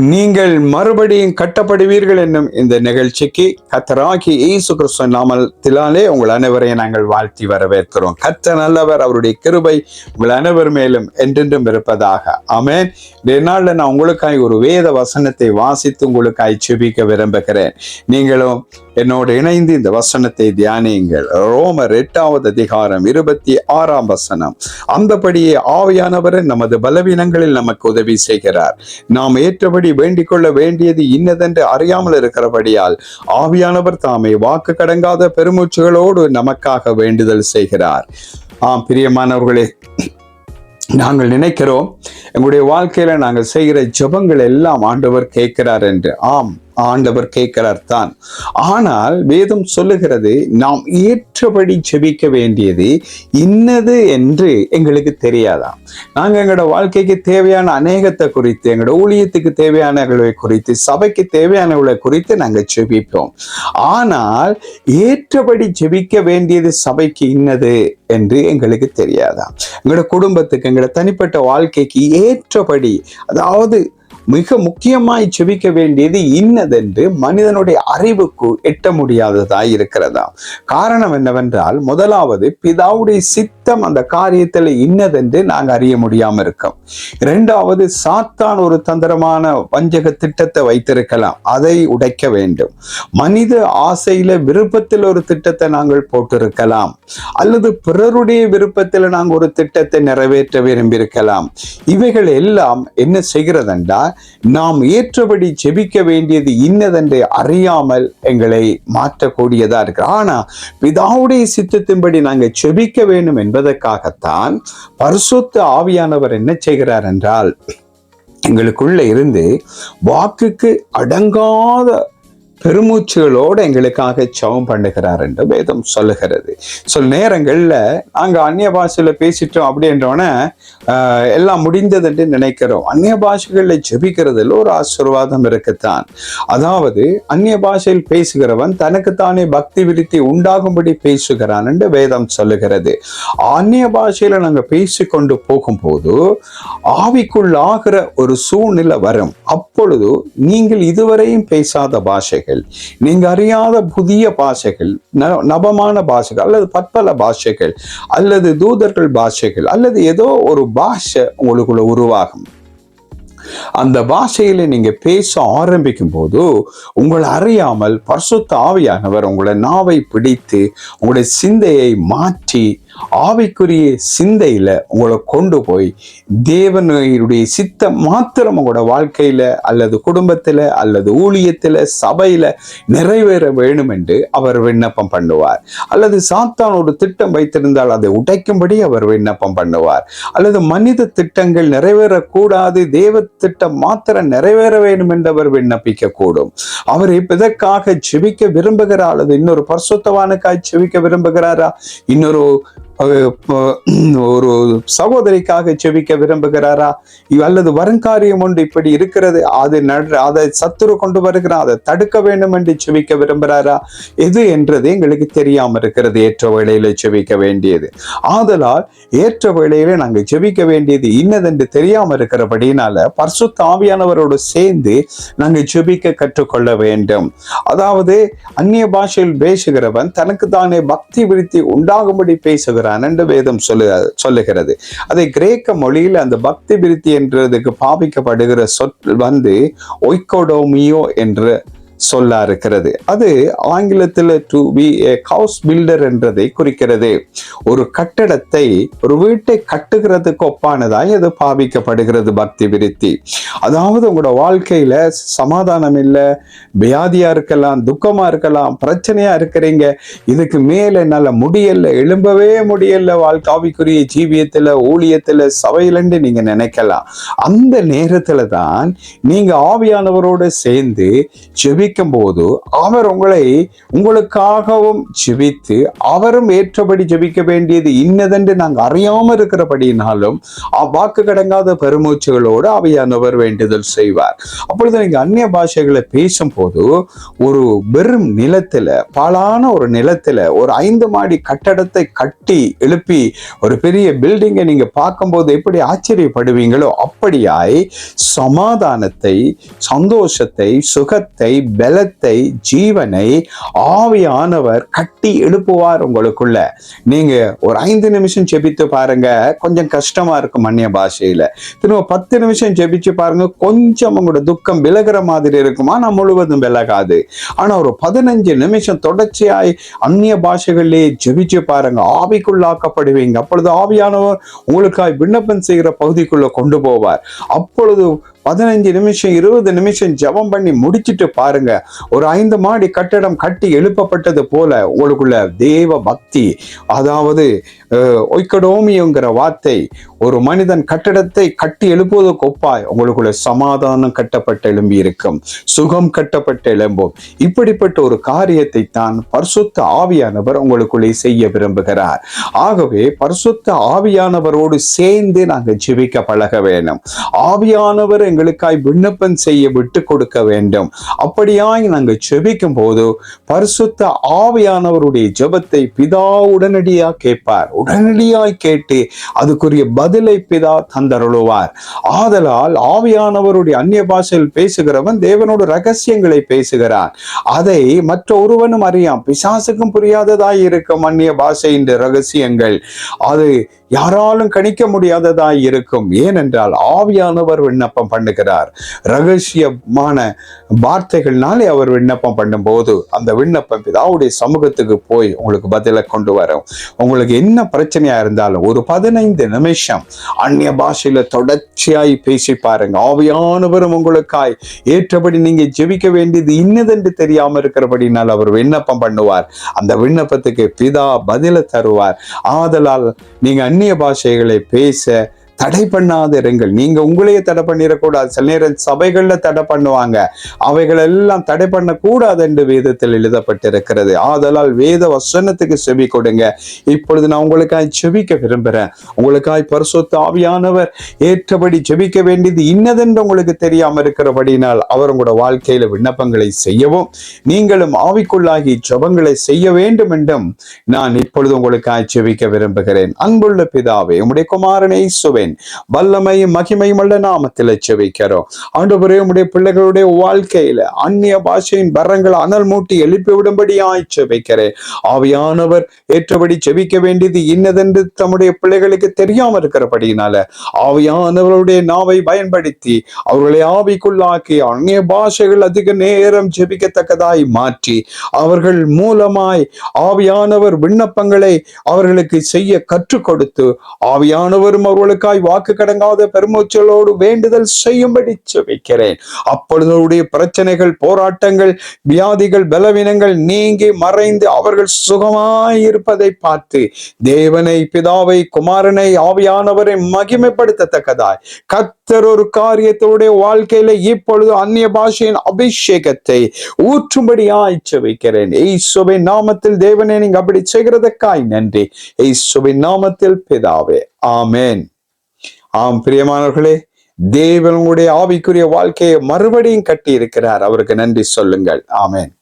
நீங்கள் மறுபடியும் கட்டப்படுவீர்கள் என்னும் இந்த நிகழ்ச்சிக்கு கத்தராகி இயேசு கிறிஸ்து நாமத்திலாலே உங்கள் அனைவரையும் நாங்கள் வாழ்த்தி வரவேற்கிறோம். கத்த நல்லவர் அவருடைய கிருபை உங்கள் அனைவர் மேலும் என்றென்றும் இருப்பதாக. அமேன் இந்த நாளில் நான் உங்களுக்காய் ஒரு வேத வசனத்தை வாசித்து உங்களுக்காய் செபிக்க விரும்புகிறேன். நீங்களும் என்னோடு இணைந்து இந்த வசனத்தை தியானியுங்கள். ரோமர் எட்டாவது அதிகாரம் இருபத்தி ஆறாம் வசனம். அந்தபடியே ஆவியானவர் நமது பலவீனங்களில் நமக்கு உதவி செய்கிறார். நாம் ஏற்றபடி வேண்டிக் கொள்ள வேண்டியது இன்னதென்று அறியாமல் இருக்கிறபடியால் ஆவியானவர் தாமே வாக்கு கடங்காத பெருமூச்சுகளோடு நமக்காக வேண்டுதல் செய்கிறார். ஆம் பிரியமானவர்களே நாங்கள் நினைக்கிறோம் எங்களுடைய வாழ்க்கையில நாங்கள் செய்கிற ஜெபங்கள் எல்லாம் ஆண்டவர் கேட்கிறார் என்று. ஆம். ஆண்டவர் கேட்கிறார் தான். ஆனால் வேதம் சொல்லுகிறது நாம் ஏற்றபடி ஜெபிக்க வேண்டியது இன்னது என்று எங்களுக்கு தெரியாதாம் நாங்கள் எங்களோட வாழ்க்கைக்கு தேவையான அநேகத்தை குறித்து எங்களோட ஊழியத்துக்கு தேவையானவர்களை குறித்து சபைக்கு தேவையானவர்களை குறித்து நாங்கள் ஜெபிப்போம் ஆனால் ஏற்றபடி ஜெபிக்க வேண்டியது சபைக்கு இன்னது என்று எங்களுக்கு தெரியாதாம் எங்களோட குடும்பத்துக்கு எங்களோட தனிப்பட்ட வாழ்க்கைக்கு ஏற்றபடி அதாவது மிக முக்கியமாய் செபிக்க வேண்டியது இன்னதென்று மனிதனுடைய அறிவுக்கு எட்ட முடியாததாய் இருக்கிறதா? காரணம் என்னவென்றால் முதலாவது பிதாவுடைய சித்தம் அந்த காரியத்தில் இன்னதென்று நாங்கள் அறிய முடியாம இருக்கோம். இரண்டாவது சாத்தான் ஒரு தந்திரமான வஞ்சக திட்டத்தை வைத்திருக்கலாம். அதை உடைக்க வேண்டும். மனித ஆசையில விருப்பத்தில் ஒரு திட்டத்தை நாங்கள் போட்டிருக்கலாம். அல்லது பிறருடைய விருப்பத்தில் நாங்கள் ஒரு திட்டத்தை நிறைவேற்ற விரும்பியிருக்கலாம். இவைகள் எல்லாம் என்ன செய்கிறதென்றால் நாம் ஏற்றபடி செபிக்க வேண்டியது இன்னதென்று அறியாமல் எங்களை மாற்றக்கூடியதா இருக்கு ஆனா பிதாவுடைய சித்தத்தின்படி நாங்கள் செபிக்க வேண்டும் என்பதற்காகத்தான் பரிசுத்த ஆவியானவர் என்ன செய்கிறார் என்றால் எங்களுக்குள்ள இருந்து வாக்குக்கு அடங்காத பெருமூச்சுகளோடு எங்களுக்காக சவம் பண்ணுகிறார் என்று வேதம் சொல்லுகிறது. சொல் நேரங்களில் நாங்கள் அந்நிய பாஷையில் பேசிட்டோம் அப்படின்றோன்னே எல்லாம் முடிந்தது என்று நினைக்கிறோம். அந்நிய பாஷைகளில் ஜெபிக்கிறதுல ஒரு ஆசீர்வாதம் இருக்குத்தான். அதாவது அந்நிய பாஷையில் பேசுகிறவன் தனக்குத்தானே பக்தி விருத்தி உண்டாகும்படி பேசுகிறான் என்று வேதம் சொல்லுகிறது. அந்நிய பாஷையில் நாங்கள் பேசிக்கொண்டு போகும்போது ஆவிக்குள்ளாகிற ஒரு சூழ்நிலை வரும். அப்பொழுது நீங்கள் இதுவரையும் பேசாத பாஷைகள் நீங்க அறியாத புதிய பாஷைகள் ந- பாஷைகள் அல்லது பற்பல பாஷைகள் அல்லது தூதர்கள் பாஷைகள் அல்லது ஏதோ ஒரு பாஷை உங்களுக்குள்ள உருவாகும். அந்த பாஷையில நீங்க பேச ஆரம்பிக்கும் போது உங்களை அறியாமல் பரிசுத்த ஆவியானவர் உங்களை நாவை பிடித்து உங்களுடைய சிந்தையை மாற்றி ஆவிக்குரிய சிந்தையில உங்களை கொண்டு போய் தேவனுடைய சித்தம் மாத்திரம் உங்களோட வாழ்க்கையில அல்லது குடும்பத்துல அல்லது ஊழியத்துல சபையில நிறைவேற வேணும் என்று அவர் விண்ணப்பம் பண்ணுவார். அல்லது சாத்தான் ஒரு திட்டம் வைத்திருந்தால் அதை உடைக்கும்படி அவர் விண்ணப்பம் பண்ணுவார். அல்லது மனித திட்டங்கள் நிறைவேறக்கூடாது தேவ திட்டம் மாத்திரம் நிறைவேற வேண்டும் என்று அவர் விண்ணப்பிக்க கூடும் அவர் இதற்காக ஜெபிக்க விரும்புகிறார் அல்லது இன்னொரு பரிசுத்தவானுக்காய் ஜெபிக்க விரும்புகிறாரா? இன்னொரு ஒரு சகோதரிக்காக செபிக்க விரும்புகிறாரா? அல்லது வருங்காரியம் ஒன்று இப்படி இருக்கிறது அது நட அதை சத்துரு கொண்டு வருகிறான் அதை தடுக்க வேண்டும் என்று செபிக்க விரும்புகிறாரா? எது என்றது எங்களுக்கு தெரியாமல் இருக்கிறது ஏற்ற வேளையில செபிக்க வேண்டியது. ஆதலால் ஏற்ற வேளையில நாங்கள் ஜெபிக்க வேண்டியது இன்னதென்று தெரியாமல் இருக்கிறபடினால பர்சு ஆவியானவரோடு சேர்ந்து நாங்கள் ஜெபிக்க கற்றுக்கொள்ள வேண்டும். அதாவது அந்நிய பாஷையில் பேசுகிறவன் தனக்கு தானே பக்தி விருத்தி உண்டாகும்படி பேசுகிறான் என்று வேதம் சொல்லு சொல்லுகிறது. அதை கிரேக்க மொழியில் அந்த பக்தி விருத்தி என்றதுக்கு பாவிக்கப்படுகிற சொல் வந்து ஒய்கோடோமியோ என்று சொல்லா இருக்கிறது. அது ஆங்கிலத்தில் to be a house builder என்றதை குறிக்கிறது. ஒரு கட்டடத்தை ஒரு வீட்டை கட்டுகிறதுக்கு ஒப்பானதாய் அது பாவிக்கப்படுகிறது பக்தி விருத்தி. அதாவது உங்களோட வாழ்க்கையில சமாதானம் இல்லை வியாதியா இருக்கலாம் துக்கமா இருக்கலாம் பிரச்சனையா இருக்கிறீங்க இதுக்கு மேல என்னால முடியல எழும்பவே முடியல வாழ்க்காவிக்குரிய ஜீவியத்துல ஊழியத்துல சபையிலன்னு நீங்க நினைக்கலாம். அந்த நேரத்துல தான் நீங்க ஆவியானவரோட சேர்ந்து செவி ஜெபிக்கும் போது அவர் உங்களை உங்களுக்காகவும் ஜெபித்து அவரும் ஏற்றபடி ஜெபிக்க வேண்டியது இன்னதென்று நாங்கள் அறியாம இருக்கிறபடினாலும் வாக்கு கடங்காத பெருமூச்சுகளோடு அவையானவர் வேண்டுதல் செய்வார். அப்பொழுது நீங்கள் அந்நிய பாஷைகளை பேசும்போது ஒரு வெறும் நிலத்துல பாலான ஒரு நிலத்துல ஒரு ஐந்து மாடி கட்டடத்தை கட்டி எழுப்பி ஒரு பெரிய பில்டிங்கை நீங்க பார்க்கும்போது எப்படி ஆச்சரியப்படுவீங்களோ அப்படியாய் சமாதானத்தை சந்தோஷத்தை சுகத்தை பலத்தை ஜீவனை ஆவியானவர் கட்டி எழுப்புவார் உங்களுக்குள்ள. நீங்க ஒரு ஐந்து நிமிஷம் ஜெபித்து பாருங்க. கொஞ்சம் கஷ்டமா இருக்கும் அந்நிய பாஷையில. திரும்ப பத்து நிமிஷம் ஜெபிச்சு பாருங்க. கொஞ்சம் உங்களோட துக்கம் விலகிற மாதிரி இருக்குமா? நான் முழுவதும் விலகாது. ஆனா ஒரு பதினஞ்சு நிமிஷம் தொடர்ச்சியாய் அந்நிய பாஷைகளிலே ஜெபிச்சு பாருங்க. ஆவிக்குள்ளாக்கப்படுவீங்க. அப்பொழுது ஆவியானவர் உங்களுக்காய் விண்ணப்பம் செய்கிற பகுதிக்குள்ள கொண்டு போவார். அப்பொழுது பதினஞ்சு நிமிஷம் இருபது நிமிஷம் ஜபம் பண்ணி முடிச்சிட்டு பாருங்க. ஒரு ஐந்து மாடி கட்டடம் கட்டி எழுப்பப்பட்டது போல உங்களுக்குள்ள தேவ பக்தி. அதாவது ஒய்கடோமியோங்கிற வார்த்தை ஒரு மனிதன் கட்டடத்தை கட்டி எழுப்புவது கொப்பாய் உங்களுக்குள்ள சமாதானம் கட்டப்பட்ட எழும்பி இருக்கும் சுகம் கட்டப்பட்ட எழும்பும். இப்படிப்பட்ட ஒரு காரியத்தை தான் பரிசுத்த ஆவியானவர் உங்களுக்குள்ளே செய்ய விரும்புகிறார். ஆகவே பரிசுத்த ஆவியானவரோடு சேர்ந்து நாங்கள் ஜெபிக்க பழக வேண்டும். ஆவியானவர் எங்களுக்காய் விண்ணப்பம் செய்ய விட்டு கொடுக்க வேண்டும். அப்படியாய் நாங்கள் ஜெபிக்கும் போது பரிசுத்த ஆவியானவருடைய ஜெபத்தை பிதா உடனடியாக கேட்பார். உடனடியாய் கேட்டு அதுக்குரிய பதிலை பிதா தந்தருளுவார். ஆதலால் ஆவியானவருடைய அந்நிய பாஷையில் பேசுகிறவன் தேவனோட ரகசியங்களை பேசுகிறான். அதை மற்ற ஒருவனும் அறியாம். பிசாசுக்கும் புரியாததாய் இருக்கும் அந்நிய பாஷையின் ரகசியங்கள். அது யாராலும் கணிக்க முடியாததாய் இருக்கும். ஏனென்றால் ஆவியானவர் விண்ணப்பம் பண்ணுகிறார். ரகசியமான வார்த்தைகள்னாலே அவர் விண்ணப்பம் பண்ணும்போது அந்த விண்ணப்பம் பிதாவுடைய சமூகத்துக்கு போய் உங்களுக்கு பதிலை கொண்டு வரும். உங்களுக்கு என்ன பிரச்சனையா இருந்தாலும் ஒரு பதினைந்து நிமிஷம் அந்நிய பாஷையில தொடர்ச்சியாய் பேசி பாருங்க. ஆவியானவரும் உங்களுக்காய். ஏற்றபடி நீங்க ஜெபிக்க வேண்டியது இன்னதென்று தெரியாம இருக்கிறபடினால் அவர் விண்ணப்பம் பண்ணுவார். அந்த விண்ணப்பத்துக்கு பிதா பதில தருவார். ஆதலால் நீங்க அந்நிய பாஷைகளை பேச தடை பண்ணாத இருங்கள் நீங்க உங்களையே தடை பண்ணிடக்கூடாது. சில நேரம் சபைகள்ல தடை பண்ணுவாங்க. அவைகள் எல்லாம் தடை பண்ணக்கூடாது என்று வேதத்தில் எழுதப்பட்டிருக்கிறது. ஆதலால் வேத வசனத்துக்கு செவி கொடுங்க. இப்பொழுது நான் உங்களுக்காய் செவிக்க விரும்புகிறேன். உங்களுக்காய் பரிசுத்த ஆவியானவர் ஏற்றபடி செபிக்க வேண்டியது இன்னதென்று உங்களுக்கு தெரியாம இருக்கிறபடினால் அவர் உங்களோட வாழ்க்கையில விண்ணப்பங்களை செய்யவும் நீங்களும் ஆவிக்குள்ளாகி ஜபங்களை செய்ய வேண்டும் என்றும் நான் இப்பொழுது உங்களுக்காய் செவிக்க விரும்புகிறேன். அன்புள்ள பிதாவே உங்களுடைய குமாரனை சுவேன் ஆமேன் வல்லமையும் மகிமையும் உள்ள நாமத்தில் செவிக்கிறோம் ஆண்டவரே உடைய பிள்ளைகளுடைய வாழ்க்கையில அந்நிய பாஷையின் வரங்கள் அனல் மூட்டி எழுப்பிவிடும்படி விடும்படியாய் ஆவியானவர் ஏற்றபடி செவிக்க வேண்டியது இன்னதென்று தம்முடைய பிள்ளைகளுக்கு தெரியாம இருக்கிறபடியினால ஆவியானவருடைய நாவை பயன்படுத்தி அவர்களை ஆவிக்குள்ளாக்கி அந்நிய பாஷைகள் அதிக நேரம் ஜெபிக்கத்தக்கதாய் மாற்றி அவர்கள் மூலமாய் ஆவியானவர் விண்ணப்பங்களை அவர்களுக்கு செய்ய கற்றுக் கொடுத்து ஆவியானவரும் அவர்களுக்காய் வாக்கு கடங்காத பெருமூச்சலோடு வேண்டுதல் செய்யும்படி செபிக்கிறேன் அப்பொழுது பிரச்சனைகள் போராட்டங்கள் வியாதிகள் பலவீனங்கள் நீங்கி மறைந்து அவர்கள் சுகமாய் இருப்பதை பார்த்து தேவனை பிதாவை குமாரனை ஆவியானவரை மகிமைப்படுத்தத்தக்கதாய். கத்தர் ஒரு காரியத்தோடைய வாழ்க்கையில இப்பொழுது அந்நிய பாஷையின் அபிஷேகத்தை ஊற்றும்படியாய் செபிக்கிறேன் ஏசுவின் நாமத்தில் தேவனே நீங்க அப்படி செய்கிறதற்காய் நன்றி. ஏசுவின் நாமத்தில் பிதாவே. ஆமேன். ஆம் பிரியமானவர்களே தேவன் உங்களுடைய ஆவிக்குரிய வாழ்க்கையை மறுபடியும் கட்டி இருக்கிறார் அவருக்கு நன்றி சொல்லுங்கள். ஆமேன்.